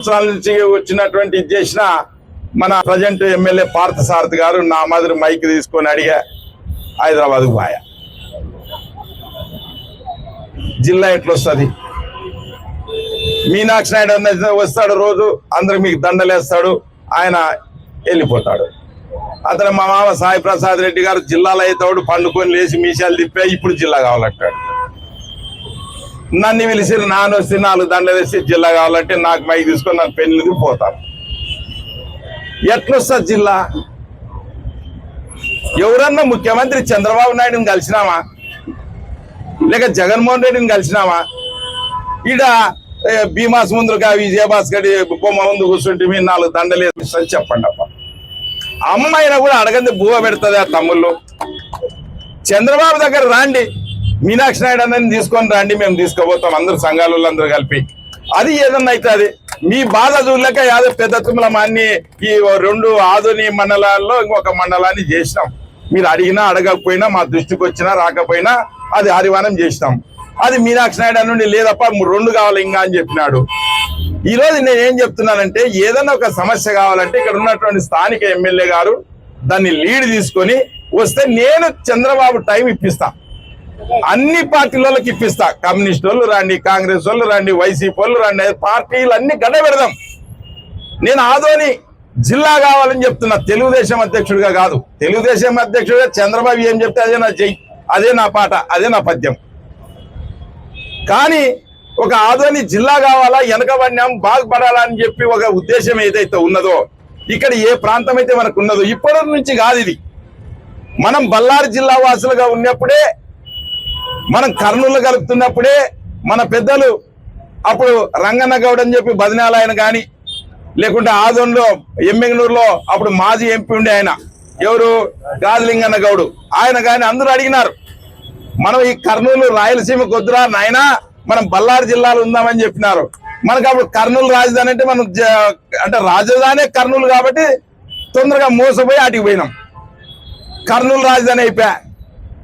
సంవత్సరాల నుంచి వచ్చినటువంటి చేసిన మన ప్రజెంట్ ఎమ్మెల్యే పార్థ సారథి గారు నా మాదిరి మైక్ తీసుకొని అడిగా హైదరాబాద్ పోయా. జిల్లా ఎట్లొస్తుంది? మీనాక్షి నాయుడు వస్తాడు రోజు అందరికి మీకు దండలేస్తాడు ఆయన వెళ్ళిపోతాడు. అతను మా మామ సాయి ప్రసాద్ రెడ్డి గారు జిల్లాలో అవుతాడు పండుకొని లేచి మీసాలు తిప్పా ఇప్పుడు జిల్లా కావాలంటాడు. నన్ను పిలిచి నాన్న వస్తే నాలుగు దండలు వేసి జిల్లా కావాలంటే నాకు మై తీసుకొని నాకు పెళ్ళికి పోతాను ఎట్లొస్తుంది జిల్లా? ఎవరన్నా ముఖ్యమంత్రి చంద్రబాబు నాయుడుని కలిసినామా? లేక జగన్మోహన్ రెడ్డిని కలిసినామా? ఈడ భీమాస్ ముందుగా విజయభాస్కర్ బొమ్మ ముందు కూర్చుంటే మీరు నాలుగు దండలు వేసి చెప్పండి అప్ప అమ్మాయినా కూడా అడగంది బువ్వ పెడుతుంది ఆ తమ్ముళ్ళు. చంద్రబాబు దగ్గర రాండి. మీనాక్షి నాయుడు అందరిని తీసుకొని రండి మేము తీసుకుపోతాం. అందరు సంఘాలు అందరూ కలిపి. అది ఏదన్నా అవుతుంది మీ బాధ చూడలేక యాదో పెద్ద తుమ్మలం అన్ని ఈ రెండు ఆధుని మండలాల్లో ఇంకొక మండలాన్ని చేసినాం. మీరు అడిగినా అడగకపోయినా మా దృష్టికి వచ్చినా రాకపోయినా అది హరివానం చేసినాం. అది మీనాక్షి నాయుడు నుండి లేదప్ప రెండు కావాలి ఇంకా అని చెప్పినాడు. ఈ రోజు నేను ఏం చెప్తున్నానంటే ఏదైనా ఒక సమస్య కావాలంటే ఇక్కడ ఉన్నటువంటి స్థానిక ఎమ్మెల్యే గారు దాన్ని లీడ్ తీసుకొని వస్తే నేను చంద్రబాబు టైం ఇప్పిస్తాను అన్ని పార్టీలకు ఇప్పిస్తా. కమ్యూనిస్ట్ వాళ్ళు రాండి కాంగ్రెస్ వాళ్ళు రాండి వైసీపీ వాళ్ళు రాండి పార్టీలు అన్ని గడ్డ పెడదాం నేను ఆదోని జిల్లా కావాలని చెప్తున్నా. తెలుగుదేశం అధ్యక్షుడిగా కాదు. తెలుగుదేశం అధ్యక్షుడిగా చంద్రబాబు ఏం చెప్తే అదే నా జై అదే నా పాట అదే నా పద్యం. కానీ ఒక ఆదోని జిల్లా కావాలా వెనకబడినాం బాగుపడాలా అని చెప్పి ఒక ఉద్దేశం ఏదైతే ఉన్నదో ఇక్కడ ఏ ప్రాంతం అయితే మనకు ఉన్నదో ఇప్పటి నుంచి కాదు ఇది. మనం బళ్ళారి జిల్లా వాసులుగా ఉన్నప్పుడే మనం కర్నూలు కలుపుతున్నప్పుడే మన పెద్దలు అప్పుడు రంగన్న గౌడ్ అని చెప్పి బదినాలు ఆయన కానీ లేకుంటే ఆదోన్లో ఎమ్మెంగనూరులో అప్పుడు మాజీ ఎంపీ ఉండే ఆయన. ఎవరు? గాజలింగన్న గౌడు. ఆయన కానీ అందరూ అడిగినారు మనం ఈ కర్నూలు రాయలసీమ కొద్దురా నాయనా? మనం బళ్ళారి జిల్లాలో ఉందామని చెప్పినారు. మనకు అప్పుడు కర్నూలు రాజధాని అంటే మనం అంటే రాజధాని కర్నూలు కాబట్టి తొందరగా మోసపోయి అటుకు పోయినాం. కర్నూలు రాజధాని అయిపోయా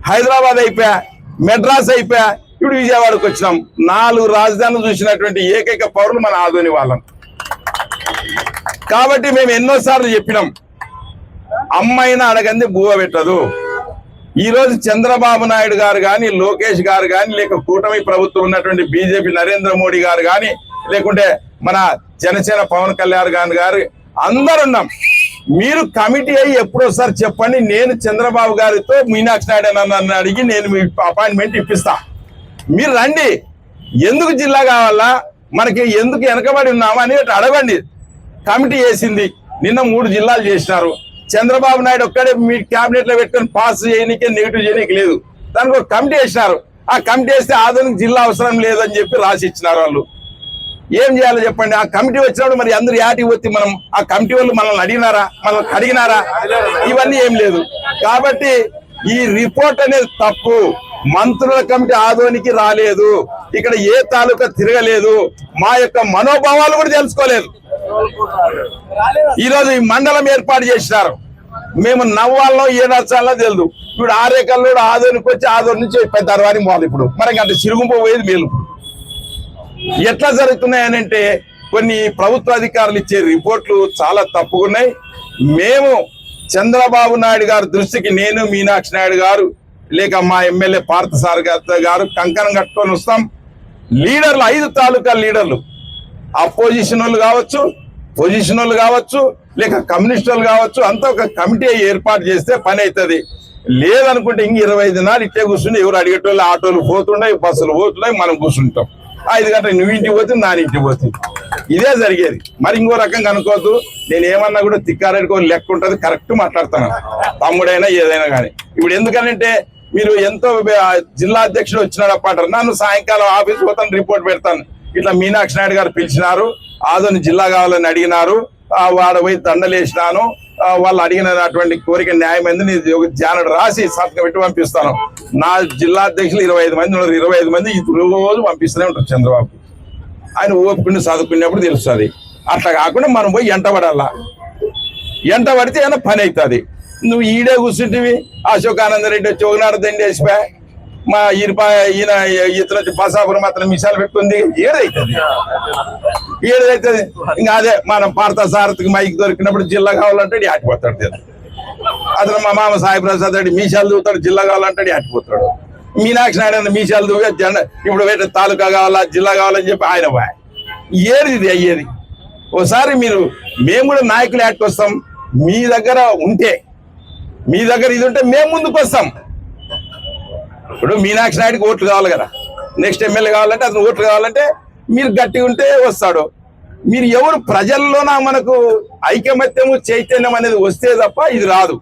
హైదరాబాద్ అయిపోయా మెడ్రాస్ అయిపోయా ఇప్పుడు విజయవాడకు వచ్చినాం. నాలుగు రాజధానులు చూసినటువంటి ఏకైక పౌరులు మన ఆదోని వాళ్ళం. కాబట్టి మేము ఎన్నోసార్లు చెప్పినాం అమ్మాయిన అడగంది బువ్వ పెట్టదు. ఈ రోజు చంద్రబాబు నాయుడు గారు కానీ లోకేష్ గారు కానీ లేక కూటమి ప్రభుత్వం ఉన్నటువంటి బీజేపీ నరేంద్ర మోడీ గారు కానీ లేకుంటే మన జనసేన పవన్ కళ్యాణ్ గారు గారు అందరు ఉన్నాం. మీరు కమిటీ అయ్యి ఎప్పుడోసారి చెప్పండి నేను చంద్రబాబు గారితో మీనాక్షి నాయుడు నన్ను అడిగి నేను మీ అపాయింట్మెంట్ ఇప్పిస్తా. మీరు రండి. ఎందుకు జిల్లా కావాలా? మనకి ఎందుకు వెనకబడి ఉన్నామా అని అడగండి. కమిటీ వేసింది. నిన్న మూడు జిల్లాలు చేసినారు. చంద్రబాబు నాయుడు ఒక్కడే మీ క్యాబినెట్లో పెట్టుకొని పాస్ చేయనీకే నెగిటివ్ చేయనీకి లేదు. దానికి ఒక కమిటీ వేసినారు. ఆ కమిటీ వేస్తే ఆధునిక జిల్లా అవసరం లేదని చెప్పి రాసి ఇచ్చినారు వాళ్ళు. ఏం చేయాలో చెప్పండి. ఆ కమిటీ వచ్చినప్పుడు మరి అందరు యాటికి వచ్చి మనం ఆ కమిటీ వాళ్ళు మనల్ని అడిగినారా? మనల్ని అడిగినారా ఇవన్నీ ఏం లేదు. కాబట్టి ఈ రిపోర్ట్ అనేది తప్పు. మంత్రుల కమిటీ ఆదోనికి రాలేదు. ఇక్కడ ఏ తాలూకా తిరగలేదు. మా యొక్క మనోభావాలు కూడా తెలుసుకోలేదు. ఈ రోజు ఈ మండలం ఏర్పాటు చేసినారు. మేము నవ్వాలో ఏ నచ్చాలో తెలియదు. ఇప్పుడు ఆరేకల్లో ఆదోనికి వచ్చి ఆదోని నుంచి పెద్ద అరవాని పోవాలి ఇప్పుడు. మనకి అంటే సిరుగుంపు పోయేది మేలు. ఎట్లా జరుగుతున్నాయనంటే కొన్ని ప్రభుత్వ అధికారులు ఇచ్చే రిపోర్ట్లు చాలా తప్పుకున్నాయి మేము చంద్రబాబు నాయుడు గారి దృష్టికి నేను మీనాక్షి నాయుడు గారు లేక మా ఎమ్మెల్యే పార్థ గారు కంకణం కట్టుకొని వస్తాం. లీడర్లు ఐదు తాలూకా లీడర్లు. అపోజిషన్ వాళ్ళు కావచ్చు పొజిషన్ వాళ్ళు కావచ్చు లేక కమ్యూనిస్ట్ వాళ్ళు కావచ్చు అంతా ఒక కమిటీ ఏర్పాటు చేస్తే పని అవుతుంది లేదనుకుంటే ఇంక ఇరవై ఐదు నాలుగు ఇట్టే కూర్చుని ఎవరు అడిగేటోళ్ళు ఆటోలు పోతుండే బస్సులు పోతున్నాయి మనం కూర్చుంటాం. ఐదు గంటల నువ్వు ఇంటికి పోతుంది నా ఇంటికి పోతుంది. ఇదే జరిగేది. మరి ఇంకో రకంగా అనుకోవద్దు. నేను ఏమన్నా కూడా తిక్కారెడ్డికో లెక్క ఉంటుంది కరెక్ట్ మాట్లాడతాను తమ్ముడైనా ఏదైనా కానీ. ఇప్పుడు ఎందుకనంటే మీరు ఎంతో జిల్లా అధ్యక్షుడు వచ్చినాడు అప్పంటారు నన్ను సాయంకాలం ఆఫీస్ పోతాను రిపోర్ట్ పెడతాను. ఇట్లా మీనాక్షి నాయుడు గారు పిలిచినారు. ఆదోని జిల్లా కావాలని అడిగినారు. వాడ పోయి దండలేసినాను. వాళ్ళు అడిగినటువంటి కోరిక న్యాయమైంది. నేను ఒక జానడు రాసి సంతకం పెట్టి పంపిస్తాను. నా జిల్లా అధ్యక్షులు ఇరవై ఐదు మంది ఉన్నారు. ఇరవై ఐదు మంది ఇది రోజు పంపిస్తూనే ఉంటారు చంద్రబాబు. ఆయన ఓపుకుని చదువుకున్నప్పుడు తెలుస్తుంది. అట్లా కాకుండా మనం పోయి ఎంట పడాలా. ఎంట పడితే ఏమైనా పని అవుతుంది నువ్వు ఈడే కూర్చుంటివి. అశోకానంద ఆనందరెడ్డి వచ్చి ఒకనాడు దండి మా ఈయన ఈయన ఇతర బసాపురం మాత్రం మిసాలు పెట్టుకుంది. ఏదైతుంది? ఏదైతే ఇంకా అదే మనం పార్థ సారథికి మైక్ దొరికినప్పుడు జిల్లా కావాలంటే ఆటిపోతాడు తీరు. అతను మా మామ సాయి ప్రసాద్ రెడ్డి మీసాలు దూతాడు జిల్లా కావాలంటే ఆటిపోతాడు. మీనాక్షి నాయుడు మీసాలు దూగా జెండా ఇప్పుడు వేరే తాలూకా కావాలా జిల్లా కావాలని చెప్పి ఆయన పోయా ఏది ఇది అయ్యేది? ఓసారి మీరు మేము కూడా నాయకులు వస్తాం. మీ దగ్గర ఉంటే మీ దగ్గర ఇది ఉంటే మేము ముందుకు వస్తాం. ఇప్పుడు మీనాక్షి నాయుడికి ఓట్లు కావాలి కదా. నెక్స్ట్ ఎమ్మెల్యే కావాలంటే అతను ఓట్లు కావాలంటే మీరు గట్టిగా ఉంటే వస్తాడు. మీరు ఎవరు ప్రజల్లోన మనకు ఐకమత్యము చైతన్యం అనేది వస్తే తప్ప ఇది రాదు.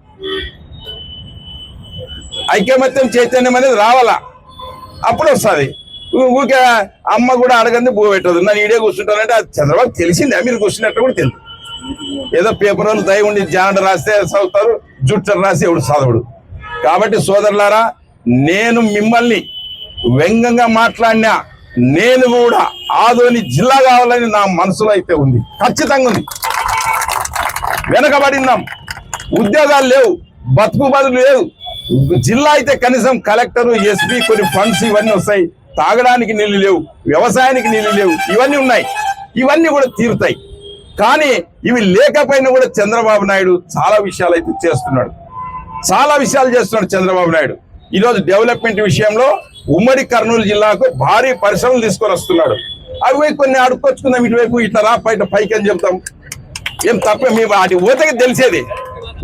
ఐకమత్యం చైతన్యం అనేది రావాలా. అప్పుడు వస్తుంది. ఊరికే అమ్మ కూడా అడగంది భూ పెట్టదు. నన్ను ఈడే కూర్చుంటానంటే అది చంద్రబాబు తెలిసిందే మీరు కూర్చున్నట్టు కూడా తెలుసు ఏదో పేపర్ వాళ్ళు దయ ఉండి జానడు రాస్తే చదువుతారు జుట్టర్ రాసి ఎవడు చదవడు. కాబట్టి సోదరులారా నేను మిమ్మల్ని వ్యంగ్యంగా మాట్లాడినా నేను కూడా ఆదోని జిల్లా కావాలని నా మనసులో అయితే ఉంది. ఖచ్చితంగా ఉంది. వెనకబడినాం ఉద్యోగాలు లేవు. బతుకు బదులు లేవు. జిల్లా అయితే కనీసం కలెక్టర్ ఎస్పీ కొన్ని ఫండ్స్ ఇవన్నీ వస్తాయి. తాగడానికి నీళ్ళు లేవు. వ్యవసాయానికి నీళ్ళు లేవు. ఇవన్నీ ఉన్నాయి. ఇవన్నీ కూడా తీరుతాయి. కానీ ఇవి లేకపోయినా కూడా చంద్రబాబు నాయుడు చాలా విషయాలు అయితే చేస్తున్నాడు. చాలా విషయాలు చేస్తున్నాడు చంద్రబాబు నాయుడు. ఈరోజు డెవలప్మెంట్ విషయంలో ఉమ్మడి కర్నూలు జిల్లాకు భారీ పరిశ్రమలు తీసుకొని వస్తున్నాడు అవి కొన్ని అడుక్కొచ్చుకుందాం ఇటువైపు ఇట్లా రా బయట పైకి అని చెప్తాం. ఏం తప్ప మీ వాటి ఊతకి తెలిసేది.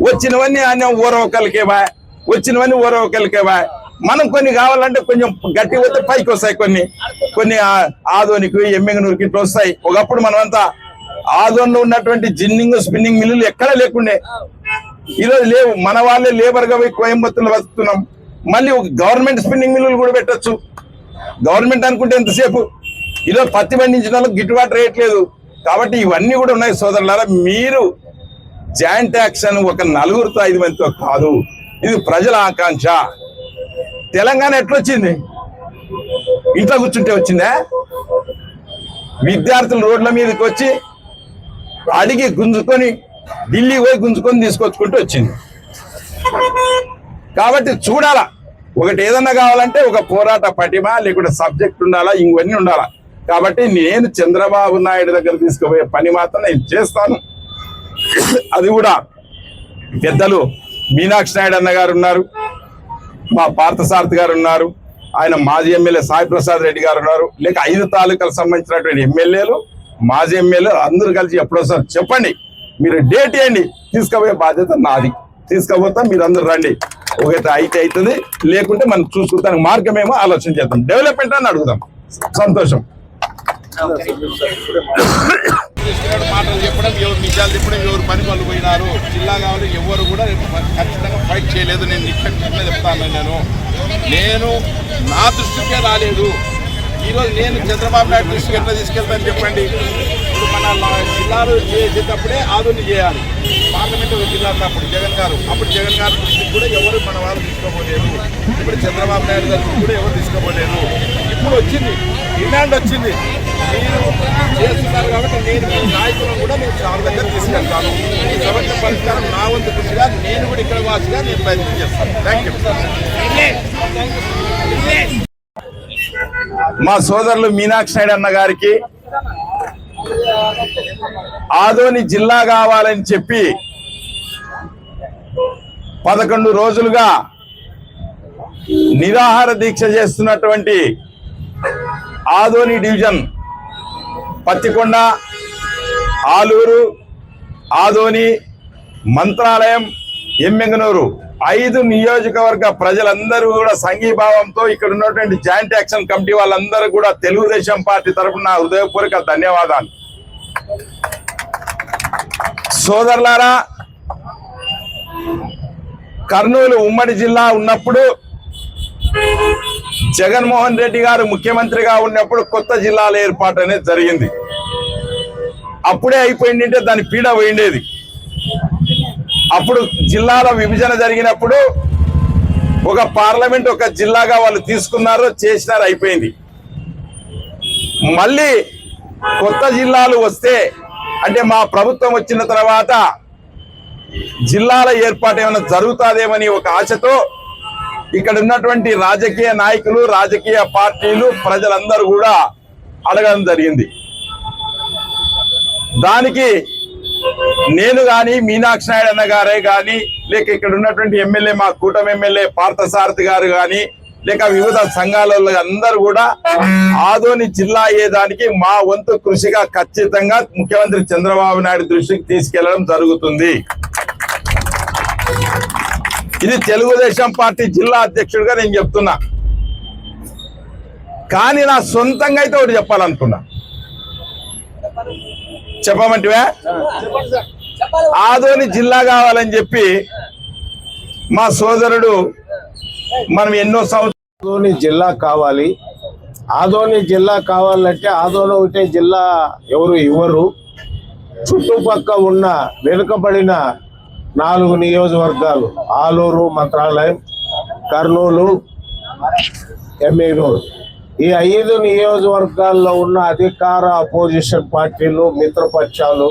వచ్చినవన్నీ అన్నీ ఊరవకలకేవా వచ్చినవన్నీ ఊరవకలకేవా మనం కొన్ని కావాలంటే కొంచెం గట్టి పోతే పైకి వస్తాయి కొన్ని. కొన్ని ఆ- ఆదోనికి ఎమ్మెంగనూరుకి ఇట్లా వస్తాయి. ఒకప్పుడు మనమంతా ఆదోన్లో ఉన్నటువంటి జిన్నింగ్ స్పిన్నింగ్ మిల్లులు ఎక్కడా లేకుండే. ఈరోజు లేవు. మన వాళ్ళే లేబర్గా పోయి కోయంబత్తూరులో బతుకుతున్నాం. మళ్ళీ ఒక గవర్నమెంట్ స్పిన్నింగ్ మిల్లులు కూడా పెట్టచ్చు. గవర్నమెంట్ అనుకుంటే ఎంతసేపు? ఇలా పత్తి పండించిన వాళ్ళకి గిట్టుబాటు రేట్ లేదు. కాబట్టి ఇవన్నీ కూడా ఉన్నాయి సోదరులారా. మీరు జాయింట్ యాక్షన్ ఒక నలుగురితో ఐదు మందితో కాదు. ఇది ప్రజల ఆకాంక్ష. తెలంగాణ ఎట్లొచ్చింది? ఇంట్లో కూర్చుంటే వచ్చిందా? విద్యార్థులు రోడ్ల మీదకి వచ్చి అడిగి గుంజుకొని ఢిల్లీ పోయి గుంజుకొని తీసుకొచ్చుకుంటూ వచ్చింది. కాబట్టి చూడాలా. ఒకటి ఏదన్నా కావాలంటే ఒక పోరాట పటిమ లేకుంటే సబ్జెక్ట్ ఉండాలా ఇవన్నీ ఉండాలా. కాబట్టి నేను చంద్రబాబు నాయుడు దగ్గర తీసుకుపోయే పని మాత్రం నేను చేస్తాను. అది కూడా పెద్దలు మీనాక్షి నాయుడు అన్న గారు ఉన్నారు మా పార్థసారథి గారు ఉన్నారు ఆయన మాజీ ఎమ్మెల్యే సాయి ప్రసాద్ రెడ్డి గారు ఉన్నారు లేక ఐదు తాలూకాలకు సంబంధించినటువంటి ఎమ్మెల్యేలు మాజీ ఎమ్మెల్యేలు అందరూ కలిసి ఎప్పుడోసారి చెప్పండి. మీరు డేట్ ఇవ్వండి. తీసుకుపోయే బాధ్యత నాది. తీసుకపోతే మీరు అందరు రండి. ఒకటి అయితే అవుతుంది. లేకుంటే మనం చూసుకుంటానికి మార్గమేమో ఆలోచన చేద్దాం. డెవలప్మెంట్ అని అడుగుదాం. సంతోషం. మాటలు చెప్పడం ఎవరు నిజాలు చెప్పడం ఎవరు పని వాళ్ళు పోయినారు జిల్లా కావాలి ఎవరు కూడా ఖచ్చితంగా ఫైట్ చేయలేదు నేను నిశ్చయంగా చెప్తాను నేను నేను నా దృష్టికే రాలేదు. ఈరోజు నేను చంద్రబాబు నాయుడు దృష్టికి ఎట్లా తీసుకెళ్తాను చెప్పండి. ఇప్పుడు మన జిల్లాలు చేసేటప్పుడే ఆదుని చేయాలి. పార్లమెంట్ జిల్లా అప్పుడు జగన్ గారు. అప్పుడు జగన్ గారి దృష్టికి కూడా ఎవరు మన వాళ్ళు తీసుకోపోలేదు ఇప్పుడు చంద్రబాబు నాయుడు గారి దృష్టికి కూడా ఎవరు తీసుకోపోలేదు ఇప్పుడు వచ్చింది డిమాండ్ వచ్చింది. మీరు చేస్తున్నారు కాబట్టి నేను మీ నాయకులను కూడా నేను చాలా దగ్గర తీసుకెళ్తాను. ఈ సమస్య పరిష్కారం నా వంతు కృషిగా నేను కూడా ఇక్కడ వాసిగా నేను ప్రయత్నం చేస్తాను. థ్యాంక్ యూ మా సోదరులు మీనాక్షి నాయుడు అన్న గారికి ఆదోని జిల్లా కావాలని చెప్పి పదకొండు రోజులుగా నిరాహార దీక్ష చేస్తున్నటువంటి ఆదోని డివిజన్ పత్తికొండ ఆలూరు ఆదోని మంత్రాలయం ఎమ్మెంగనూరు. ఐదు నియోజకవర్గ ప్రజలందరూ కూడా సంఘీభావంతో ఇక్కడ ఉన్నటువంటి జాయింట్ యాక్షన్ కమిటీ వాళ్ళందరూ కూడా తెలుగుదేశం పార్టీ తరఫున హృదయపూర్వక ధన్యవాదాలు. సోదరులారా కర్నూలు ఉమ్మడి జిల్లా ఉన్నప్పుడు జగన్మోహన్ రెడ్డి గారు ముఖ్యమంత్రిగా ఉన్నప్పుడు కొత్త జిల్లాల ఏర్పాటు అనేది జరిగింది. అప్పుడే అయిపోయిందంటే దాని పీడ పోయిండేది. అప్పుడు జిల్లాల విభజన జరిగినప్పుడు ఒక పార్లమెంట్ ఒక జిల్లాగా వాళ్ళు తీసుకున్నారు చేసినారు అయిపోయింది. మళ్ళీ కొత్త జిల్లాలు వస్తే అంటే మా ప్రభుత్వం వచ్చిన తర్వాత జిల్లాల ఏర్పాటు ఏమైనా జరుగుతుందేమని ఒక ఆశతో ఇక్కడ ఉన్నటువంటి రాజకీయ నాయకులు రాజకీయ పార్టీలు ప్రజలందరూ కూడా అడగడం జరిగింది. దానికి నేను గాని మీనాక్షి నాయుడు అన్న గారే గాని లేక ఇక్కడ ఉన్నటువంటి ఎమ్మెల్యే మా కూటమి ఎమ్మెల్యే పార్థసారథి గారు గాని లేక వివిధ సంఘాల అందరూ కూడా ఆదోని జిల్లా అయ్యేదానికి మా వంతు కృషిగా ఖచ్చితంగా ముఖ్యమంత్రి చంద్రబాబు నాయుడు దృష్టికి తీసుకెళ్ళడం జరుగుతుంది. ఇది తెలుగుదేశం పార్టీ జిల్లా అధ్యక్షుడిగా నేను చెప్తున్నా. కానీ నా సొంతంగా అయితే ఒకటి చెప్పాలనుకున్నా. చెప్పమంటివే? ఆదోని జిల్లా కావాలని చెప్పి మా సోదరుడు మనం ఎన్నో సంవత్సరాలు ఆదోని జిల్లా కావాలి. ఆదోని జిల్లా కావాలంటే ఆదోని ఒకటే జిల్లా ఎవరు ఇవ్వరు. చుట్టుపక్క ఉన్న వెనుకబడిన నాలుగు నియోజకవర్గాలు ఆలూరు మంత్రాలయం కర్నూలు ఎమ్మెనూరు. ఈ ఐదు నియోజకవర్గాల్లో ఉన్న అధికార అపోజిషన్ పార్టీలు మిత్రపక్షాలు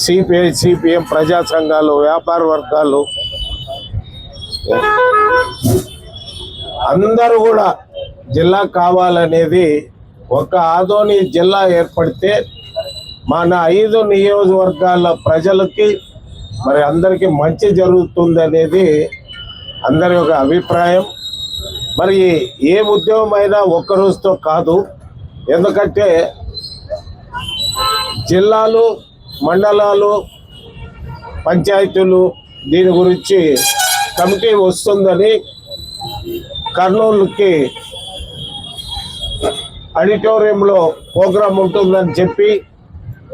సిపిఐ సిపిఎం ప్రజా సంఘాలు వ్యాపార వర్గాలు అందరూ కూడా జిల్లా కావాలనేది ఒక ఆదోని జిల్లా ఏర్పడితే మన ఐదు నియోజకవర్గాల ప్రజలకి మరి అందరికీ మంచి జరుగుతుంది అనేది అందరి ఒక అభిప్రాయం. మరి ఏ ఉద్యమం అయినా ఒక్క రోజుతో కాదు. ఎందుకంటే జిల్లాలు మండలాలు పంచాయతీలు దీని గురించి కమిటీ వస్తుందని కర్నూలుకి ఆడిటోరియంలో ప్రోగ్రాం ఉంటుందని చెప్పి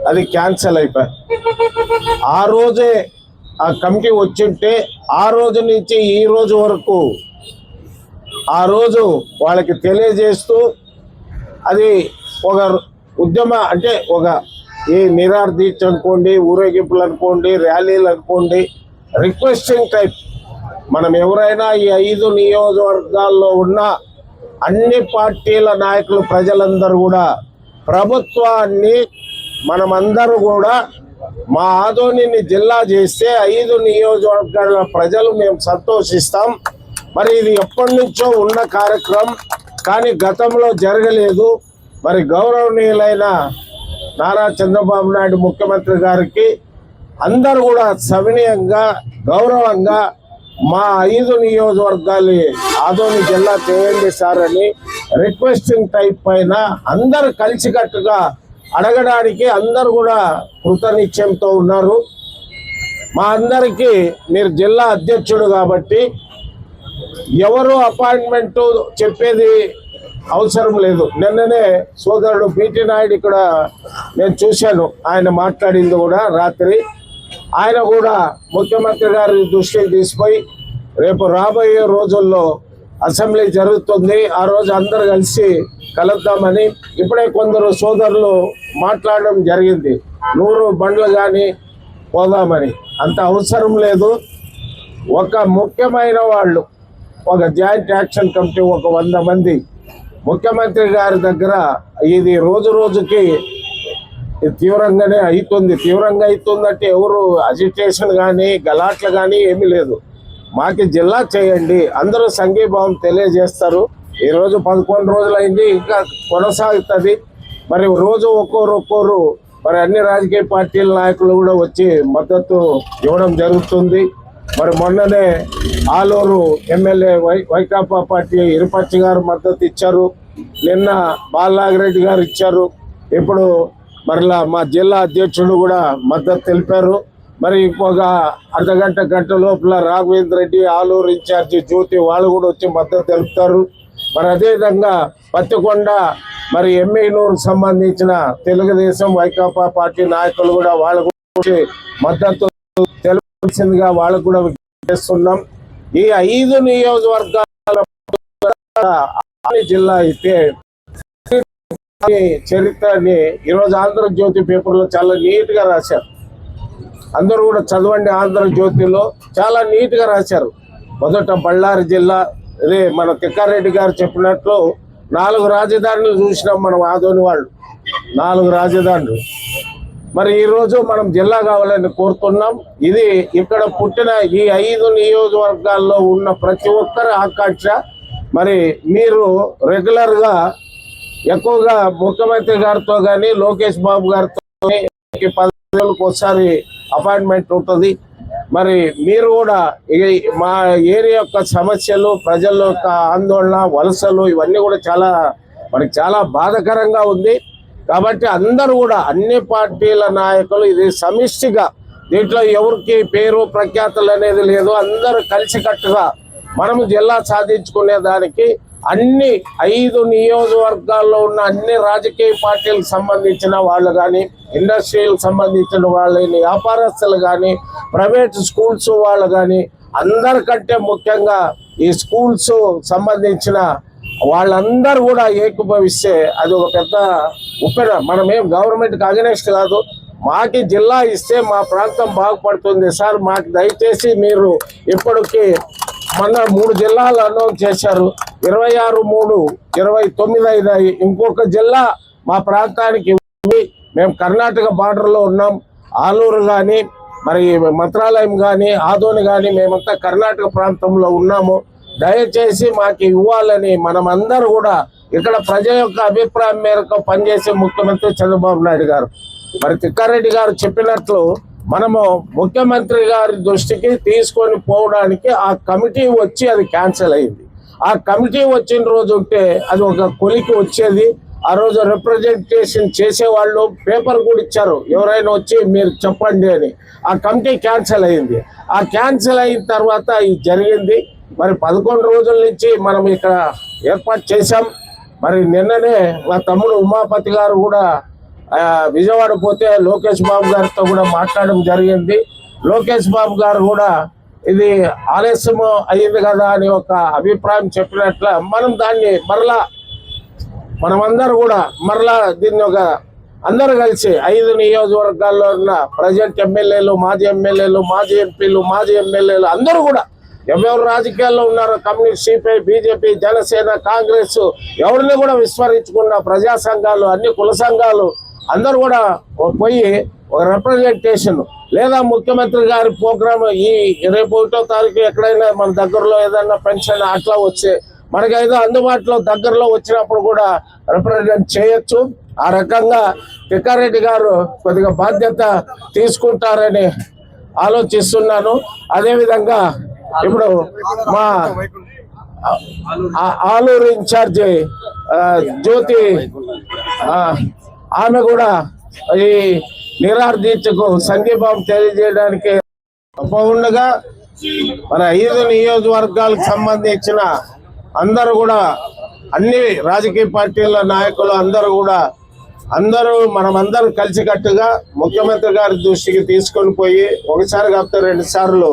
అది క్యాన్సిల్ అయిపోయి. ఆ రోజే ఆ కమిటీ వచ్చింటే ఆ రోజు నుంచి ఈ రోజు వరకు ఆ రోజు వాళ్ళకి తెలియజేస్తూ అది ఒక ఉద్యమ అంటే ఒక ఈ నిరాదీక్ష అనుకోండి ఊరేగింపులు అనుకోండి ర్యాలీలు అనుకోండి రిక్వెస్టింగ్ టైప్. మనం ఎవరైనా ఈ ఐదు నియోజకవర్గాల్లో ఉన్న అన్ని పార్టీల నాయకులు ప్రజలందరూ కూడా ప్రభుత్వాన్ని మనమందరూ కూడా మా ఆదోనిని జిల్లా చేస్తే ఐదు నియోజకవర్గాల ప్రజలు మేము సంతోషిస్తాం. మరి ఇది ఎప్పటి నుంచో ఉన్న కార్యక్రమం కానీ గతంలో జరగలేదు. మరి గౌరవనీయులైన నారా చంద్రబాబు నాయుడు ముఖ్యమంత్రి గారికి అందరూ కూడా సవినీయంగా గౌరవంగా మా ఐదు నియోజకవర్గాలు ఆదోని జిల్లా చేయండి సార్ అని రిక్వెస్టింగ్ టైప్ పైన అందరు కలిసికట్టుగా అడగడానికి అందరు కూడా కృతనిశ్చయంతో ఉన్నారు. మా అందరికీ మీరు జిల్లా అధ్యక్షుడు కాబట్టి ఎవరు అపాయింట్మెంట్ చెప్పేది అవసరం లేదు. నిన్ననే సోదరుడు పిటి నాయుడు ఇక్కడ నేను చూశాను. ఆయన మాట్లాడింది కూడా రాత్రి. ఆయన కూడా ముఖ్యమంత్రి గారి దృష్టికి తీసుకొని రేపు రాబోయే రోజుల్లో అసెంబ్లీ జరుగుతుంది. ఆ రోజు అందరు కలిసి కలుద్దామని ఇప్పుడే కొందరు సోదరులు మాట్లాడడం జరిగింది. నూరు బండ్లు కానీ పోదామని. అంత అవసరం లేదు. ఒక ముఖ్యమైన వాళ్ళు ఒక జాయింట్ యాక్షన్ కమిటీ ఒక వంద మంది. ముఖ్యమంత్రి గారి దగ్గర ఇది రోజు రోజుకి తీవ్రంగానే అవుతుంది తీవ్రంగా అవుతుందంటే ఎవరు అజిటేషన్ కానీ గలాట్లు కానీ ఏమీ లేదు. మాకి జిల్లా చేయండి. అందరూ సంఘీభావం తెలియజేస్తారు. ఈరోజు పదకొండు రోజులైంది ఇంకా కొనసాగుతుంది. మరి రోజు ఒక్కోరు ఒక్కోరు మరి అన్ని రాజకీయ పార్టీల నాయకులు కూడా వచ్చి మద్దతు ఇవ్వడం జరుగుతుంది. మరి మొన్ననే Alur MLA Y Vaikapa party ఇరుపచ్చి గారు మద్దతు ఇచ్చారు. నిన్న బాలనాగిరెడ్డి గారు ఇచ్చారు. ఇప్పుడు మరలా మా జిల్లా అధ్యక్షుడు కూడా మద్దతు తెలిపారు. మరి ఇంకొక అర్ధగంట గంట లోపల రాఘవేంద్ర రెడ్డి ఆలూరు ఇన్ఛార్జి జ్యోతి వాళ్ళు కూడా వచ్చి మద్దతు తెలుపుతారు. మరి అదేవిధంగా పత్తికొండ మరి ఎమ్మెల్యేనూరు సంబంధించిన తెలుగుదేశం వైకాపా పార్టీ నాయకులు కూడా వాళ్ళు కూడా వచ్చి మద్దతు తెలిపాల్సిందిగా వాళ్ళకు కూడా చేస్తున్నాం. ఈ ఐదు నియోజకవర్గాల జిల్లా అయితే ఈ చరిత్రని ఈరోజు ఆంధ్రజ్యోతి పేపర్లో చాలా నీట్గా రాశారు. అందరూ కూడా చదవండి ఆంధ్రజ్యోతిలో. చాలా నీట్గా రాశారు. మొదట బళ్ళారి జిల్లా అదే మన తిక్కారెడ్డి గారు చెప్పినట్లు నాలుగు రాజధానులు చూసినాం మనం ఆదోని వాళ్ళు. నాలుగు రాజధానులు. మరి ఈ రోజు మనం జిల్లా కావాలని కోరుతున్నాం. ఇది ఇక్కడ పుట్టిన ఈ ఐదు నియోజకవర్గాల్లో ఉన్న ప్రతి ఒక్కరి ఆకాంక్ష. మరి మీరు రెగ్యులర్గా ఎక్కువగా ముఖ్యమంత్రి గారితో కానీ లోకేష్ బాబు గారితో గానీ ఒకసారి అపాయింట్మెంట్ ఉంటుంది. మరి మీరు కూడా ఈ మా ఏరియా యొక్క సమస్యలు ప్రజల యొక్క ఆందోళన వలసలు ఇవన్నీ కూడా చాలా మనకి చాలా బాధకరంగా ఉంది. కాబట్టి అందరూ కూడా అన్ని పార్టీల నాయకులు ఇది సమిష్టిగా. దీంట్లో ఎవరికి పేరు ప్రఖ్యాతులు అనేది లేదు. అందరూ కలిసికట్టుగా మనము జిల్లా సాధించుకునే దానికి అన్ని ఐదు నియోజకవర్గాల్లో ఉన్న అన్ని రాజకీయ పార్టీలకు సంబంధించిన వాళ్ళు కానీ ఇండస్ట్రీలకు సంబంధించిన వాళ్ళని వ్యాపారస్తులు కానీ ప్రైవేట్ స్కూల్స్ వాళ్ళు కానీ అందరికంటే ముఖ్యంగా ఈ స్కూల్స్ సంబంధించిన వాళ్ళందరూ కూడా ఏకీభవిస్తే అది ఒక పెద్ద ఉప్పెన మనమేం గవర్నమెంట్కి అగనెస్ట్ కాదు. మాకి జిల్లా ఇస్తే మా ప్రాంతం బాగుపడుతుంది. సార్ మాకు దయచేసి మీరు ఇప్పటికి మొన్న మూడు జిల్లాలు అనౌన్స్ చేశారు. ఇరవై ఆరు మూడు ఇరవై తొమ్మిది అయినాయి. ఇంకొక జిల్లా మా ప్రాంతానికి మేము కర్ణాటక బార్డర్లో ఉన్నాం. ఆలూరు కానీ మరి మంత్రాలయం కానీ ఆదోని కానీ మేమంతా కర్ణాటక ప్రాంతంలో ఉన్నాము. దయచేసి మాకు ఇవ్వాలని మనమందరూ కూడా ఇక్కడ ప్రజల యొక్క అభిప్రాయం మేరకు పనిచేసే ముఖ్యమంత్రి చంద్రబాబు నాయుడు గారు. మరి తిక్కారెడ్డి గారు చెప్పినట్లు మనము ముఖ్యమంత్రి గారి దృష్టికి తీసుకొని పోవడానికి ఆ కమిటీ వచ్చి అది క్యాన్సిల్ అయింది. ఆ కమిటీ వచ్చిన రోజు ఉంటే అది ఒక కొలికి వచ్చేది. ఆ రోజు రిప్రజెంటేషన్ చేసేవాళ్ళు పేపర్ కూడా ఇచ్చారు. ఎవరైనా వచ్చి మీరు చెప్పండి అని. ఆ కమిటీ క్యాన్సిల్ అయింది. ఆ క్యాన్సిల్ అయిన తర్వాత ఇది జరిగింది. మరి పదకొండు రోజుల నుంచి మనం ఇక్కడ ఏర్పాటు చేశాం. మరి నిన్ననే మా తమ్ముడు ఉమాపతి గారు కూడా విజయవాడ పోతే లోకేష్ బాబు గారితో కూడా మాట్లాడడం జరిగింది. లోకేష్ బాబు గారు కూడా ఇది ఆలస్యం అయింది కదా అని ఒక అభిప్రాయం చెప్పినట్ల మనం దాన్ని మరలా మనమందరూ కూడా మరలా దీన్ని ఒక అందరూ కలిసి ఐదు నియోజకవర్గాల్లో ఉన్న ప్రజెంట్ ఎమ్మెల్యేలు మాజీ ఎమ్మెల్యేలు మాజీ ఎంపీలు మాజీ ఎమ్మెల్యేలు అందరూ కూడా ఎవరెవరు రాజకీయాల్లో ఉన్నారో communist CPI BJP Janasena Congress ఎవరిని కూడా విస్మరించుకున్న ప్రజా సంఘాలు అన్ని కుల సంఘాలు అందరూ కూడా పోయి ఒక రిప్రజెంటేషన్ లేదా ముఖ్యమంత్రి గారి ప్రోగ్రామ్ ఈ రేపు ఒకటో తారీఖు ఎక్కడైనా మన దగ్గరలో ఏదైనా పెన్షన్ అట్లా వచ్చే మనకి ఏదో అందుబాటులో దగ్గరలో వచ్చినప్పుడు కూడా రిప్రజెంట్ చేయొచ్చు. ఆ రకంగా తిక్కారెడ్డి గారు కొద్దిగా బాధ్యత తీసుకుంటారని ఆలోచిస్తున్నాను. అదేవిధంగా ఇప్పుడు మా ఆలూరు ఇన్ఛార్జి జ్యోతి ఆమె కూడా ఈ నిరార్దీక్షకు సంఘీభావం తెలియజేయడానికి ఉండగా మన ఐదు నియోజకవర్గాలకు సంబంధించిన అందరూ కూడా అన్ని రాజకీయ పార్టీల నాయకులు అందరూ కూడా అందరూ మనమందరం కలిసికట్టుగా ముఖ్యమంత్రి గారి దృష్టికి తీసుకొని పోయి ఒకసారి కాకపోతే రెండు సార్లు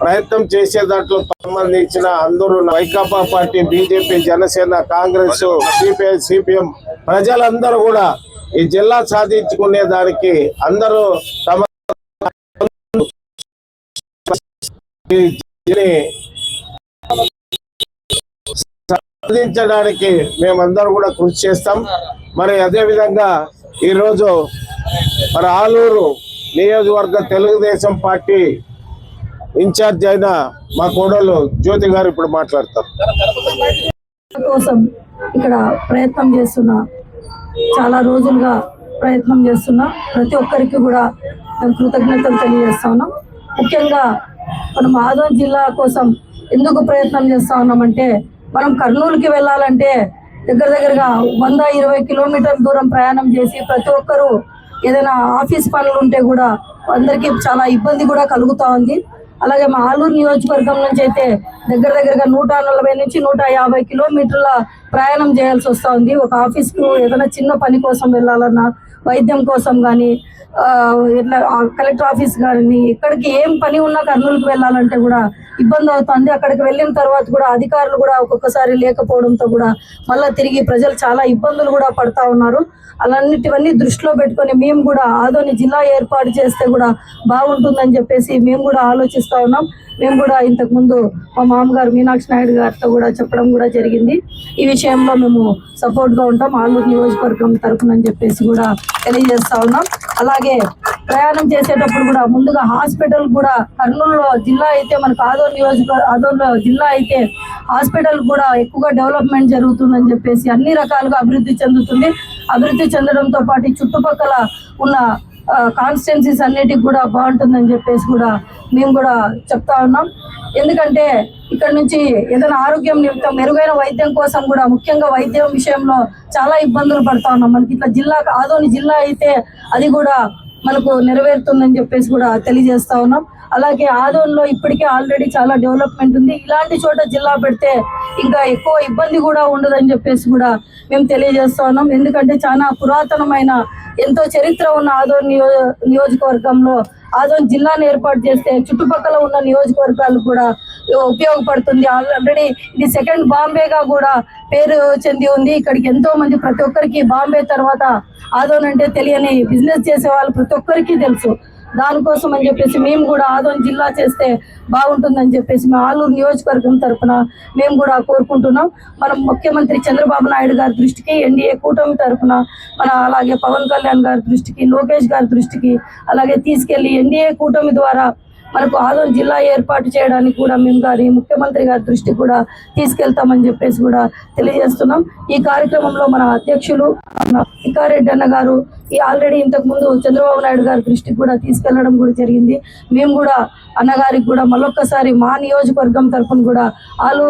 ప్రయత్నం చేసే దాంట్లో సంబంధించిన అందరూ Vaikapa party BJP Janasena Congress CPI CPM ప్రజలందరూ కూడా ఈ జిల్లా సాధించుకునే దానికి అందరూ తమ సాధించడానికి మేమందరూ కూడా కృషి చేస్తాం. మరి అదే విధంగా ఈరోజు మరి ఆలూరు నియోజకవర్గ తెలుగుదేశం పార్టీ ఇన్ఛార్జ్ అయిన మా కోడలు జ్యోతి గారు ఇప్పుడు మాట్లాడతారు. కోసం ఇక్కడ ప్రయత్నం చేస్తున్నా. చాలా రోజులుగా ప్రయత్నం చేస్తున్నా. ప్రతి ఒక్కరికి కూడా మేము కృతజ్ఞతలు తెలియజేస్తా ఉన్నాం. ముఖ్యంగా మనం ఆదోన్ జిల్లా కోసం ఎందుకు ప్రయత్నం చేస్తా ఉన్నామంటే మనం కర్నూలుకి వెళ్ళాలంటే దగ్గర దగ్గరగా వంద ఇరవై కిలోమీటర్ల దూరం ప్రయాణం చేసి ప్రతి ఒక్కరూ ఏదైనా ఆఫీస్ పనులు ఉంటే కూడా అందరికీ చాలా ఇబ్బంది కూడా కలుగుతూ ఉంది. అలాగే మా ఆలూరు నియోజకవర్గం నుంచి అయితే దగ్గర దగ్గరగా నూట నలభై నుంచి నూట యాభై కిలోమీటర్ల ప్రయాణం చేయాల్సి వస్తూ ఉంది ఒక ఆఫీస్కు ఏదైనా చిన్న పని కోసం వెళ్ళాలన్నా వైద్యం కోసం కానీ ఇట్లా కలెక్టర్ ఆఫీస్ కానీ ఎక్కడికి ఏం పని ఉన్నా కర్నూలుకి వెళ్ళాలంటే కూడా ఇబ్బంది అవుతుంది. అక్కడికి వెళ్ళిన తర్వాత కూడా అధికారులు కూడా ఒక్కొక్కసారి లేకపోవడంతో కూడా మళ్ళీ తిరిగి ప్రజలు చాలా ఇబ్బందులు కూడా పడతా ఉన్నారు. అలాంటివన్నీ దృష్టిలో పెట్టుకొని మేము కూడా ఆదోని జిల్లా ఏర్పాటు చేస్తే కూడా బాగుంటుందని చెప్పేసి మేము కూడా ఆలోచిస్తూ ఉన్నాం. మేము కూడా ఇంతకు ముందు మా మామగారు మీనాక్షి నాయుడు గారితో కూడా చెప్పడం కూడా జరిగింది. ఈ విషయంలో మేము సపోర్ట్గా ఉంటాం. ఆలూరు నియోజకవర్గం తరఫున అని చెప్పేసి కూడా తెలియజేస్తూ ఉన్నాం. అలాగే ప్రయాణం చేసేటప్పుడు కూడా ముందుగా హాస్పిటల్ కూడా కర్నూలులో జిల్లా అయితే మనకు ఆదోర్ నియోజక ఆదోర్లో జిల్లా అయితే హాస్పిటల్ కూడా ఎక్కువగా డెవలప్మెంట్ జరుగుతుందని చెప్పేసి అన్ని రకాలుగా అభివృద్ధి చెందుతుంది. అభివృద్ధి చెందడంతో పాటు ఈ చుట్టుపక్కల ఉన్న కాన్స్టిట్యున్సీస్ అన్నిటికి కూడా బాగుంటుందని చెప్పేసి కూడా మేము కూడా చెప్తా ఉన్నాం. ఎందుకంటే ఇక్కడ నుంచి ఏదైనా ఆరోగ్యం నిమిత్తం మెరుగైన వైద్యం కోసం కూడా ముఖ్యంగా వైద్యం విషయంలో చాలా ఇబ్బందులు పడతా ఉన్నాం. మనకి ఇట్లా జిల్లా ఆదోని జిల్లా అయితే అది కూడా మనకు నెరవేరుతుందని చెప్పేసి కూడా తెలియజేస్తా ఉన్నాం. అలాగే ఆదోన్లో ఇప్పటికే ఆల్రెడీ చాలా డెవలప్మెంట్ ఉంది. ఇలాంటి చోట జిల్లా పెడితే ఇంకా ఎక్కువ ఇబ్బంది కూడా ఉండదని చెప్పేసి కూడా మేము తెలియజేస్తున్నాం ఎందుకంటే చాలా పురాతనమైన ఎంతో చరిత్ర ఉన్న ఆదోన్ నియో నియోజకవర్గంలో ఆదోన్ జిల్లాను ఏర్పాటు చేస్తే చుట్టుపక్కల ఉన్న నియోజకవర్గాలు కూడా ఉపయోగపడుతుంది. ఆల్రెడీ ఇది సెకండ్ బాంబేగా కూడా పేరు చెంది ఉంది. ఇక్కడికి ఎంతో మంది ప్రతి ఒక్కరికి బాంబే తర్వాత ఆదోన్ అంటే తెలియని బిజినెస్ చేసే వాళ్ళు ప్రతి ఒక్కరికి తెలుసు. దానికోసం అని చెప్పేసి మేము కూడా ఆదోన్ జిల్లా చేస్తే బాగుంటుందని చెప్పేసి మా ఆలూరు నియోజకవర్గం తరఫున మేము కూడా కోరుకుంటున్నాం. మనం ముఖ్యమంత్రి చంద్రబాబు నాయుడు గారి దృష్టికి ఎన్డీఏ కూటమి తరఫున మన అలాగే పవన్ కళ్యాణ్ గారి దృష్టికి లోకేష్ గారి దృష్టికి అలాగే తీసుకెళ్ళి ఎన్డీఏ కూటమి ద్వారా మనకు ఆదోన్ జిల్లా ఏర్పాటు చేయడానికి కూడా మేము గారి ముఖ్యమంత్రి గారి దృష్టికి కూడా తీసుకెళ్తామని చెప్పేసి కూడా తెలియజేస్తున్నాం. ఈ కార్యక్రమంలో మన అధ్యక్షులు మన ఇకారెడ్డి అన్న గారు ఆల్రెడీ ఇంతకు ముందు చంద్రబాబు నాయుడు గారి దృష్టికి కూడా తీసుకెళ్ళడం కూడా జరిగింది. మేము కూడా అన్నగారికి కూడా మళ్ళొక్కసారి మా నియోజకవర్గం తరఫున కూడా ఆలు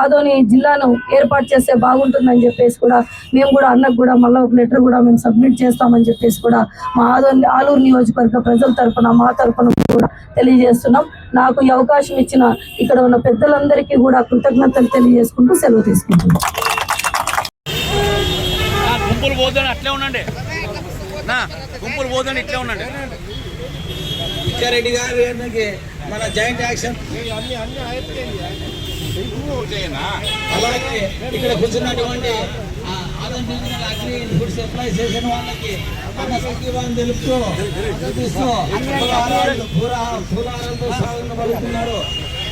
ఆదోని జిల్లాను ఏర్పాటు చేస్తే బాగుంటుందని చెప్పేసి కూడా మేము కూడా అన్నకు కూడా మళ్ళీ ఒక లెటర్ కూడా మేము సబ్మిట్ చేస్తామని చెప్పేసి కూడా మా ఆదోని ఆలూరు నియోజకవర్గ ప్రజల తరఫున మా తరఫున కూడా తెలియజేస్తున్నాం. నాకు ఈ అవకాశం ఇచ్చిన ఇక్కడ ఉన్న పెద్దలందరికీ కూడా కృతజ్ఞతలు తెలియజేసుకుంటూ సెలవు తీసుకుంటున్నాం. అట్లే ఉండండి. నా గుంపులు పోదని ఇట్లా ఉండండి విద్యారెడ్డి గారు మన జాయింట్ యాక్షన్. అలాగే ఇక్కడ కూర్చున్నటువంటి ఆ, ఫుడ్ సప్లై చేసిన వాళ్ళకి మన సంఘీభావం తెలుపుతూ చూపిస్తూ పూలహారాలు-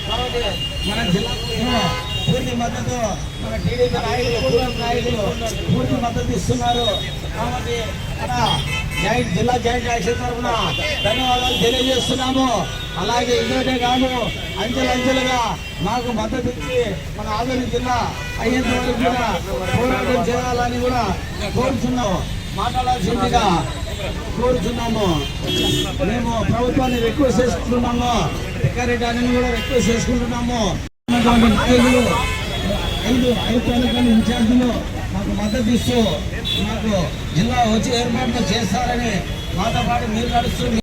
కాబట్టి మన జిల్లా పూర్తి మద్దతు మన టీడీపీ నాయకులు పూర్వం నాయకులు పూర్తి మద్దతు ఇస్తున్నారు. కాబట్టి మన జాయింట్ జిల్లా జాయింట్ యాక్షన్ తరఫున ధన్యవాదాలు తెలియజేస్తున్నాము. అలాగే ఇదొకటే కాదు అంచెలంచెలుగా మాకు మద్దతు ఇచ్చి మన ఆదరణ జిల్లా అయ్యేంత వరకు కూడా పోరాటం చేయాలని కూడా కోరుతున్నాము మాట్లాడాల్సిందిగా కోరుతున్నాము మేము ప్రభుత్వాన్ని రిక్వెస్ట్ చేసుకుంటున్నాము. ఎక్కారెడ్డి అని కూడా రిక్వెస్ట్ చేసుకుంటున్నాము. ఉన్నటువంటి ఐదు ఐదు ఇన్ఛార్జీలు మాకు మద్దతు ఇస్తూ మాకు జిల్లా వచ్చి ఏర్పాట్లు చేస్తారని మాతో పాటు మీరు నడుస్తూ